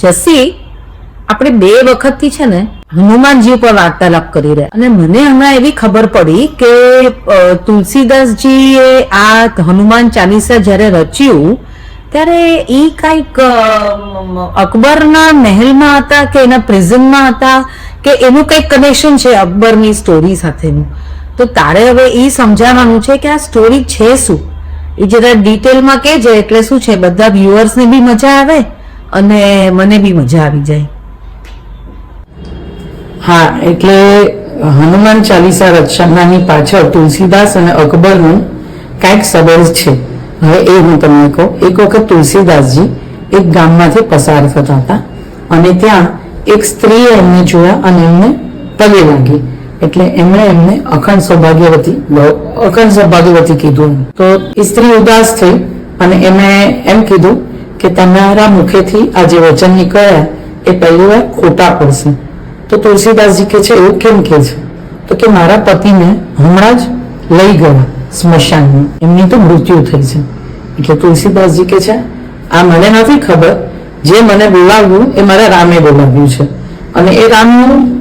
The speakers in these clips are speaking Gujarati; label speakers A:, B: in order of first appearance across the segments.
A: જસી, આપણે બે વખતથી છે ને હનુમાનજી ઉપર વાર્તાલાપ કરી રહ્યા. અને મને હમણાં એવી ખબર પડી કે તુલસીદાસજીએ આ હનુમાન ચાલીસા જ્યારે રચ્યું, ત્યારે એ કાંઈક અકબરના મહેલમાં હતા કે એના પ્રિઝનમાં હતા કે એનું કંઈક કનેક્શન છે અકબરની સ્ટોરી સાથેનું. તો તારે હવે એ સમજાવવાનું છે કે આ સ્ટોરી છે શું? એ જરા ડિટેલમાં કહેજે એટલે શું છે? બધા વ્યુઅર્સને બી મજા આવે? અને મને બી મજા આવી જાય.
B: હા, એટલે હનુમાન ચાલીસા રચનાની પાછળ તુલસીદાસ અને અકબરનું કાંઈક સંબંધ છે. હવે એ હું તમને કહું, એક વખત તુલસીદાસજી એક ગામમાંથી પસાર થતા હતા અને ત્યાં એક સ્ત્રીએ એમને જોયા અને એમને પગે લાગી. એટલે એમણે એમને અખંડ સૌભાગ્યવતી અખંડ સૌભાગ્યવતી કીધું. તો એ સ્ત્રી ઉદાસ થઈ અને એમણે એમ કીધું કે તમારા મુખેથી આ જે વચન નીકળ્યા એ પહેલી વાર ખોટા પડશે. તો તુલસીદાસજી કે છે, એવું કેમ કે છે? તો કે મારા પતિને હમણાં જ લઈ ગયા સ્મશાનમાં. એમની તો મૃત્યુ થઈ છે. એટલે તુલસીદાસજી કે છે, આ મને નથી ખબર. જે મને બોલાવ્યું એ મારા રામે બોલાવ્યું છે. અને એ રામનું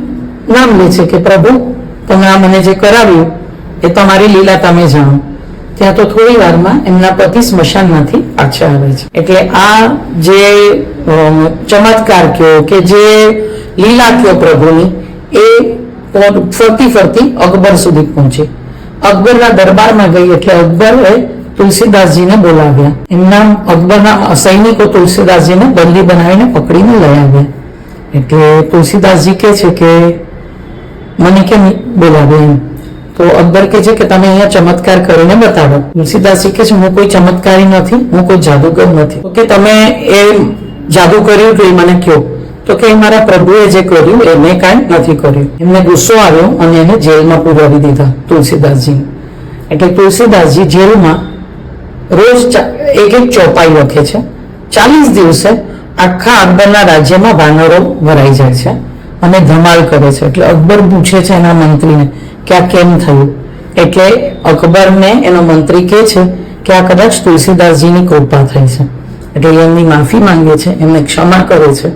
B: નામ લે છે કે, પ્રભુ, તમે આ મને જે કરાવ્યું, એ તમારી લીલા તમે જાણો. ત્યાં તો થોડી વારમાં એમના પતિ સ્મશાનમાંથી પાછા આવે છે. એટલે આ જે ચમત્કાર કયો કે જે લીલા કયો પ્રભુની, એ ફરતી ફરતી અકબર સુધી પહોંચી. અકબરના દરબારમાં ગઈ એટલે અકબરે તુલસીદાસજીને બોલાવ્યા. એમના અકબરના સૈનિકો તુલસીદાસજીને બંદી બનાવીને પકડીને લઈ આવ્યા. એટલે તુલસીદાસજી કે છે કે, મને કેમ બોલાવ્યા એમ? તો અકબર કે છે કે તમે અહીંયા ચમત્કાર કરીને બતાવો. તુલસીદાસજી કે છે, હું કોઈ ચમત્કારી નથી, હું કોઈ જાદુગર નથી. કે, તમે એ જાદુ કર્યું તો એ મને કયો તો કે મારા પ્રભુએ જે કર્યું એ મેં કાંઈ નથી કર્યું. એમને ગુસ્સો આવ્યો અને એને જેલમાં પુરાવી દીધા તુલસીદાસજી. એટલે તુલસીદાસજી જેલમાં રોજ એક એક ચોપાઈ લખે છે. ચાલીસ દિવસે આખા અકબરના રાજ્યમાં વાનરો ભરાઈ જાય છે અને ધમાલ કરે છે. એટલે અકબર પૂછે છે એના મંત્રીને કે આ કેમ થયું? એટલે અકબરને એનો મંત્રી કહે છે કે આ કદાચ તુલસીદાસજીની કૃપા થઈ છે. એટલે એમની માફી માંગે છે, એમને ક્ષમા કરે છે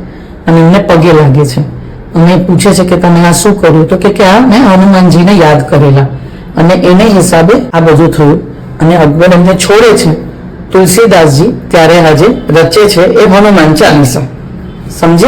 B: અને એમને પગે લાગે છે. અને પૂછે છે કે તમે આ શું કર્યું? તો કે આ મેં હનુમાનજીને યાદ કરેલા અને એને હિસાબે આ બધું થયું અને અકબર એમને છોડે છે. તુલસીદાસજી ત્યારે આજે રચે છે એ હનુમાન ચાલીસા. સમજે